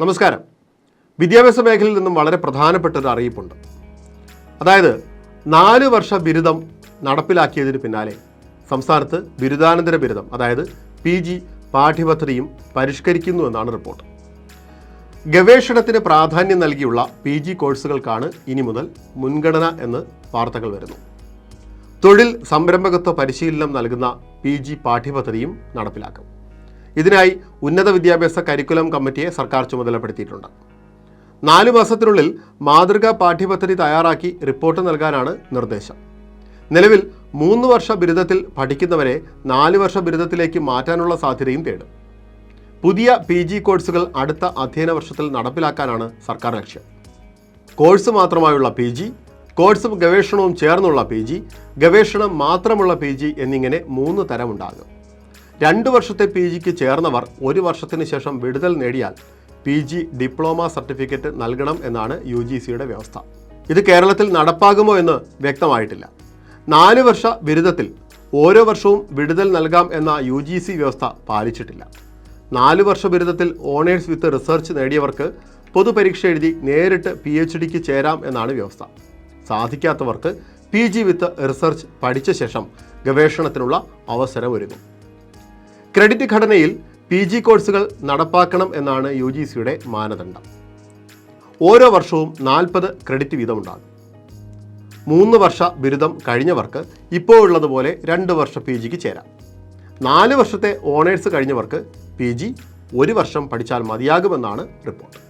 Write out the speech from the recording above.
നമസ്കാരം. വിദ്യാഭ്യാസ മേഖലയിൽ നിന്നും വളരെ പ്രധാനപ്പെട്ട ഒരു അറിയിപ്പുണ്ട്. അതായത് നാല് വർഷ ബിരുദം നടപ്പിലാക്കിയതിന് പിന്നാലെ സംസ്ഥാനത്ത് ബിരുദാനന്തര ബിരുദം അതായത് പി ജി പാഠ്യപദ്ധതിയും പരിഷ്കരിക്കുന്നു എന്നാണ് റിപ്പോർട്ട്. ഗവേഷണത്തിന് പ്രാധാന്യം നൽകിയുള്ള പി ജി കോഴ്സുകൾക്കാണ് ഇനി മുതൽ മുൻഗണന എന്ന് വാർത്തകൾ വരുന്നു. തൊഴിൽ സംരംഭകത്വ പരിശീലനം നൽകുന്ന പി ജി പാഠ്യപദ്ധതിയും നടപ്പിലാക്കും. ഇതിനായി ഉന്നത വിദ്യാഭ്യാസ കരിക്കുലം കമ്മിറ്റിയെ സർക്കാർ ചുമതലപ്പെടുത്തിയിട്ടുണ്ട്. നാല് മാസത്തിനുള്ളിൽ മാതൃകാ പാഠ്യപദ്ധതി തയ്യാറാക്കി റിപ്പോർട്ട് നൽകാനാണ് നിർദ്ദേശം. നിലവിൽ മൂന്ന് വർഷ ബിരുദത്തിൽ പഠിക്കുന്നവരെ നാല് വർഷ ബിരുദത്തിലേക്ക് മാറ്റാനുള്ള സാധ്യതയും തേടും. പുതിയ പി ജി കോഴ്സുകൾ അടുത്ത അധ്യയന വർഷത്തിൽ നടപ്പിലാക്കാനാണ് സർക്കാർ ലക്ഷ്യം. കോഴ്സ് മാത്രമായുള്ള പി ജി കോഴ്സും ഗവേഷണവും ചേർന്നുള്ള പി ജി ഗവേഷണം മാത്രമുള്ള പി ജി എന്നിങ്ങനെ മൂന്ന് തരമുണ്ടാകും. രണ്ട് വർഷത്തെ പി ജിക്ക് ചേർന്നവർ ഒരു വർഷത്തിന് ശേഷം വിടുതൽ നേടിയാൽ പി ജി ഡിപ്ലോമ സർട്ടിഫിക്കറ്റ് നൽകണം എന്നാണ് യു ജി സിയുടെ വ്യവസ്ഥ. ഇത് കേരളത്തിൽ നടപ്പാകുമോ എന്ന് വ്യക്തമായിട്ടില്ല. നാല് വർഷ ബിരുദത്തിൽ ഓരോ വർഷവും വിടുതൽ നൽകാം എന്ന യു ജി സി വ്യവസ്ഥ പാലിച്ചിട്ടില്ല. നാല് വർഷ ബിരുദത്തിൽ ഓണേഴ്സ് വിത്ത് റിസർച്ച് നേടിയവർക്ക് പൊതുപരീക്ഷ എഴുതി നേരിട്ട് പി എച്ച് ഡിക്ക് ചേരാം എന്നാണ് വ്യവസ്ഥ. സാധിക്കാത്തവർക്ക് പി ജി വിത്ത് റിസർച്ച് പഠിച്ച ശേഷം ഗവേഷണത്തിനുള്ള അവസരം അവസരമൊരുങ്ങും. ക്രെഡിറ്റ് ഘടനയിൽ പി ജി കോഴ്സുകൾ നടപ്പാക്കണം എന്നാണ് യു ജി സിയുടെ മാനദണ്ഡം. ഓരോ വർഷവും നാൽപ്പത് ക്രെഡിറ്റ് വീതമുണ്ടാകും. മൂന്ന് വർഷ ബിരുദം കഴിഞ്ഞവർക്ക് ഇപ്പോൾ ഉള്ളതുപോലെ രണ്ട് വർഷ പി ജിക്ക് ചേരാം. നാല് വർഷത്തെ ഓണേഴ്സ് കഴിഞ്ഞവർക്ക് പി ജി ഒരു വർഷം പഠിച്ചാൽ മതിയാകുമെന്നാണ് റിപ്പോർട്ട്.